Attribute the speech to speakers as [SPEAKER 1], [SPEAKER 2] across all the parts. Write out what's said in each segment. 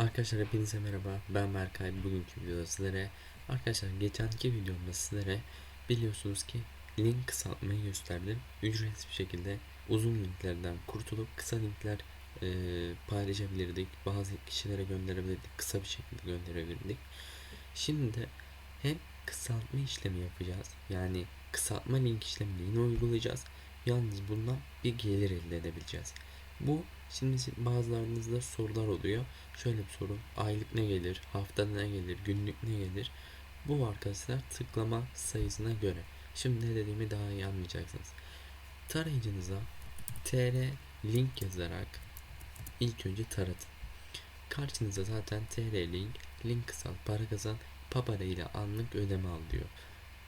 [SPEAKER 1] Arkadaşlar hepinize merhaba. Ben Berkay. Bugünkü videoda sizlere arkadaşlar geçenki videomda sizlere biliyorsunuz ki link kısaltmayı gösterdim. Ücretsiz bir şekilde uzun linklerden kurtulup kısa linkler e, paylaşabilirdik. Bazı kişilere gönderebilirdik. Kısa bir şekilde gönderebilirdik. Şimdi de hem kısaltma işlemi yapacağız. Yani kısaltma link işlemini yine uygulayacağız. Yalnız bundan bir gelir elde edebileceğiz. Bu şimdi bazılarınızda sorular oluyor. Şöyle bir soru. Aylık ne gelir? Haftada ne gelir? Günlük ne gelir? Bu arkadaşlar tıklama sayısına göre. Şimdi ne dediğimi daha iyi anlayacaksınız. Tarayıcınıza tr link yazarak ilk önce taratın. Karşınıza zaten tr link, link kısalt, para kazan, papara ile anlık ödeme al diyor.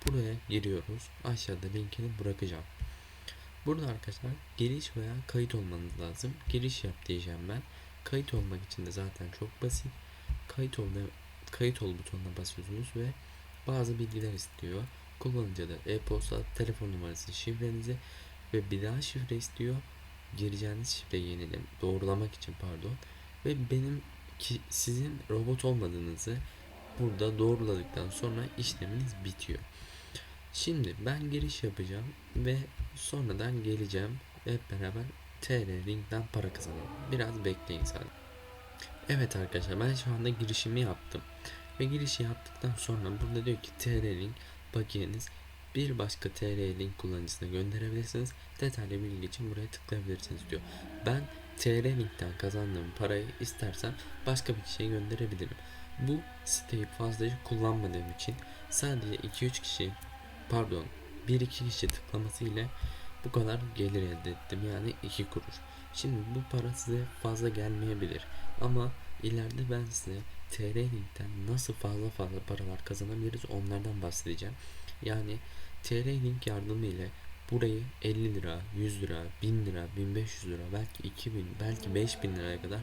[SPEAKER 1] Buraya giriyoruz. Aşağıda linkini bırakacağım. Burada arkadaşlar giriş veya kayıt olmanız lazım. Giriş yap diyeceğim ben. Kayıt olmak için de zaten çok basit. Kayıt ol, kayıt ol butonuna basıyorsunuz ve bazı bilgiler istiyor. Kullanıcı da e-posta, telefon numarası, şifrenizi ve bir daha şifre istiyor. Gireceğiniz şifreyi yenile doğrulamak için pardon. Ve benim ki sizin robot olmadığınızı burada doğruladıktan sonra işleminiz bitiyor. Şimdi ben giriş yapacağım ve sonradan geleceğim. Hep beraber TR Ring'den para kazanalım. Biraz bekleyin sadece. Evet arkadaşlar ben şu anda girişimi yaptım. Ve girişi yaptıktan sonra burada diyor ki TR Ring bakiyeniz bir başka TR Link kullanıcısına gönderebilirsiniz. Detaylı bilgi için buraya tıklayabilirsiniz diyor. Ben TR Link'ten kazandığım parayı istersem başka bir kişiye gönderebilirim. Bu siteyi fazlaca kullanmadığım için sadece 2-3 kişi pardon 1-2 kişi tıklaması ile bu kadar gelir elde ettim yani 2 kuruş. Şimdi bu para size fazla gelmeyebilir ama ileride ben size TR Link'ten nasıl fazla fazla paralar kazanabiliriz onlardan bahsedeceğim. Yani TR Link yardımı ile burayı 50 lira, 100 lira, 1000 lira, 1500 lira, belki 2000, belki 5000 liraya kadar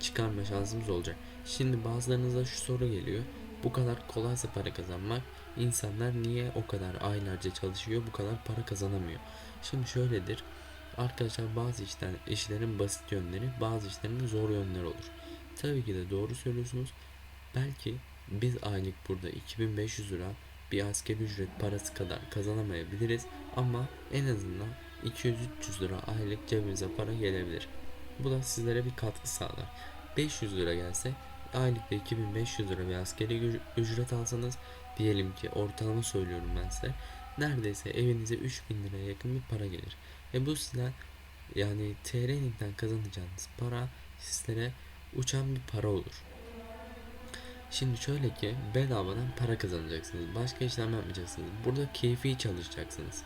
[SPEAKER 1] çıkarma şansımız olacak. Şimdi bazılarınıza şu soru geliyor. Bu kadar kolaysa para kazanmak insanlar niye o kadar aylarca çalışıyor bu kadar para kazanamıyor? Şimdi şöyledir. Arkadaşlar bazı işler, işlerin basit yönleri bazı işlerin zor yönleri olur. Tabii ki de doğru söylüyorsunuz. Belki biz aylık burada 2500 lira bir askeri ücret parası kadar kazanamayabiliriz ama en azından 200-300 lira aylık cebimize para gelebilir. Bu da sizlere bir katkı sağlar. 500 lira gelse aylıkta 2500 lira bir askeri ücret alsanız diyelim ki ortalama söylüyorum ben size neredeyse evinize 3000 liraya yakın bir para gelir. Ve bu sizden yani TR linkten kazanacağınız para sizlere uçan bir para olur. Şimdi şöyle ki bedavadan para kazanacaksınız. Başka işlem yapmayacaksınız. Burada keyfi çalışacaksınız.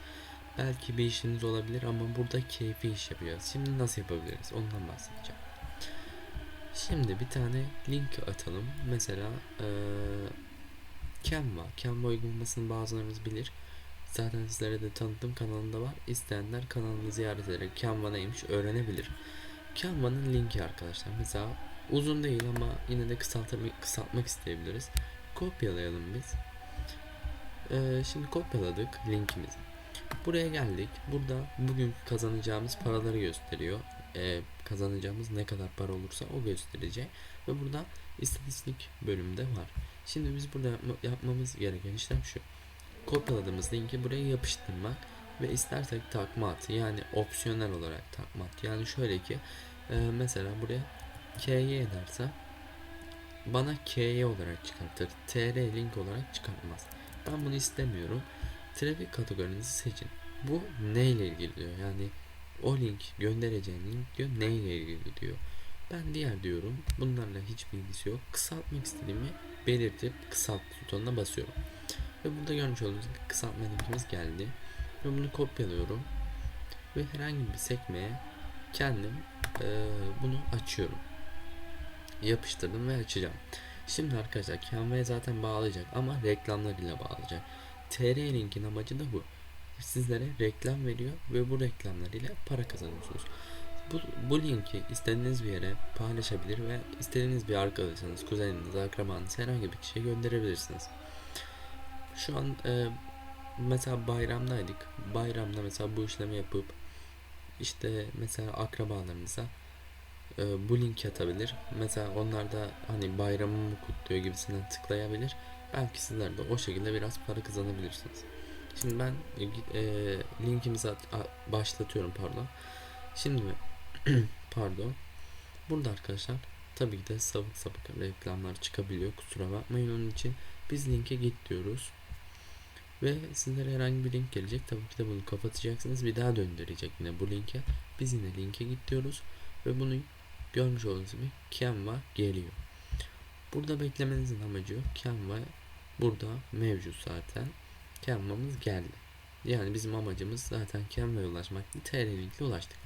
[SPEAKER 1] Belki bir işiniz olabilir ama burada keyfi iş yapacağız. Şimdi nasıl yapabiliriz? Ondan bahsedeceğim. Şimdi bir tane link atalım. Mesela ee, Canva. Canva uygulamasını bazılarınız bilir. Zaten sizlere de tanıtım kanalında var. İsteyenler kanalımı ziyaret ederek Canva neymiş öğrenebilir. Canva'nın linki arkadaşlar. Mesela uzun değil ama yine de kısaltmak, kısaltmak isteyebiliriz. Kopyalayalım biz. Ee, şimdi kopyaladık linkimizi. Buraya geldik. Burada bugün kazanacağımız paraları gösteriyor. Ee, kazanacağımız ne kadar para olursa o gösterecek. Ve burada istatistik bölümde var. Şimdi biz burada yapma, yapmamız gereken işlem şu. Kopyaladığımız linki buraya yapıştırmak ve istersek takma at yani opsiyonel olarak takma at. Yani şöyle ki e, mesela buraya KY ederse bana KY olarak çıkartır. TR link olarak çıkartmaz. Ben bunu istemiyorum. Trafik kategorinizi seçin. Bu ne ile ilgili diyor. Yani o link göndereceğin link diyor ne ile ilgili diyor. Ben diğer diyorum. Bunlarla hiç bilgisi yok. Kısaltmak istediğimi belirtip kısalt butonuna basıyorum. Ve burada görmüş olduğunuz gibi kısaltma linkimiz geldi. Ve bunu kopyalıyorum. Ve herhangi bir sekmeye kendim e, bunu açıyorum. Yapıştırdım ve açacağım. Şimdi arkadaşlar Canva'ya zaten bağlayacak ama reklamlar ile bağlayacak. TR linkin amacı da bu. Sizlere reklam veriyor ve bu reklamlar ile para kazanıyorsunuz. Bu, bu linki istediğiniz bir yere paylaşabilir ve istediğiniz bir arkadaşınız, kuzeniniz, akrabanız herhangi bir kişiye gönderebilirsiniz. Şu an e, mesela bayramdaydık. Bayramda mesela bu işlemi yapıp işte mesela akrabalarınıza e, bu linki atabilir. Mesela onlar da hani bayramımı kutluyor gibisinden tıklayabilir. Belki sizler de o şekilde biraz para kazanabilirsiniz. Şimdi ben e, linkimizi at- a- başlatıyorum pardon. Şimdi pardon. Burada arkadaşlar tabii ki de sabık sabık reklamlar çıkabiliyor. Kusura bakmayın onun için. Biz linke git diyoruz. Ve sizlere herhangi bir link gelecek. Tabii ki de bunu kapatacaksınız. Bir daha döndürecek yine bu linke. Biz yine linke git diyoruz. Ve bunu görmüş olduğunuz gibi Canva geliyor. Burada beklemenizin amacı. Canva burada mevcut zaten. Canva'mız geldi. Yani bizim amacımız zaten Canva'ya ulaşmak. TR linkle ulaştık.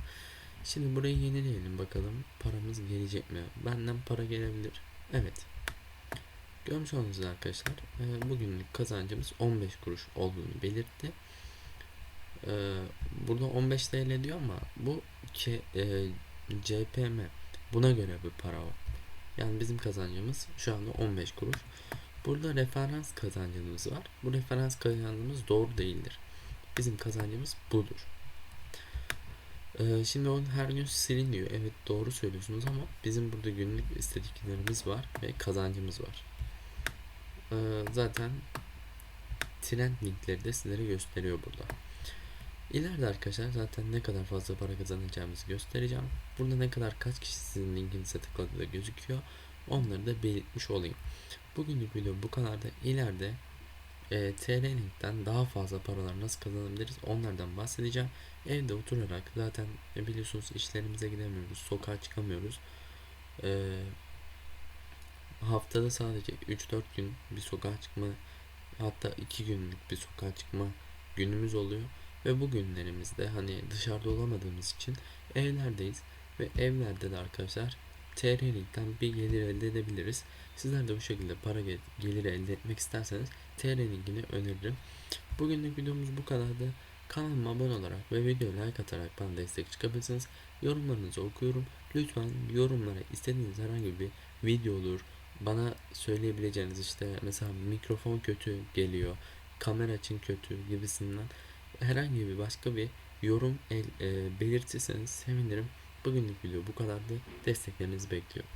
[SPEAKER 1] Şimdi burayı yenileyelim bakalım paramız gelecek mi? Benden para gelebilir. Evet. Görmüş olduğunuz arkadaşlar e, bugünlük kazancımız 15 kuruş olduğunu belirtti. E, Burada 15 TL diyor ama bu e, CPM buna göre bir para o. Yani bizim kazancımız şu anda 15 kuruş. Burada referans kazancımız var. Bu referans kazancımız doğru değildir. Bizim kazancımız budur. Ee, şimdi onun her gün siliniyor. Evet doğru söylüyorsunuz ama bizim burada günlük istediklerimiz var ve kazancımız var. Ee, zaten trend linkleri de sizlere gösteriyor burada. İleride arkadaşlar zaten ne kadar fazla para kazanacağımızı göstereceğim. Burada ne kadar kaç kişi sizin linkinize tıkladı da gözüküyor. Onları da belirtmiş olayım. Bugünlük video bu kadar da ileride e, TR Link'ten daha fazla paralar nasıl kazanabiliriz onlardan bahsedeceğim. Evde oturarak zaten e, biliyorsunuz işlerimize gidemiyoruz, sokağa çıkamıyoruz. E, haftada sadece 3-4 gün bir sokağa çıkma hatta 2 günlük bir sokağa çıkma günümüz oluyor. Ve bu günlerimizde hani dışarıda olamadığımız için evlerdeyiz. Ve evlerde de arkadaşlar TR Link'ten bir gelir elde edebiliriz. Sizler de bu şekilde para gel- geliri elde etmek isterseniz TR linkini öneririm. Bugünlük videomuz bu kadardı. Kanalıma abone olarak ve videoya like atarak bana destek çıkabilirsiniz. Yorumlarınızı okuyorum. Lütfen yorumlara istediğiniz herhangi bir video olur. Bana söyleyebileceğiniz işte mesela mikrofon kötü geliyor, kamera açın kötü gibisinden herhangi bir başka bir yorum el, e, belirtirseniz sevinirim. Bugünlük video bu kadardı. Desteklerinizi bekliyorum.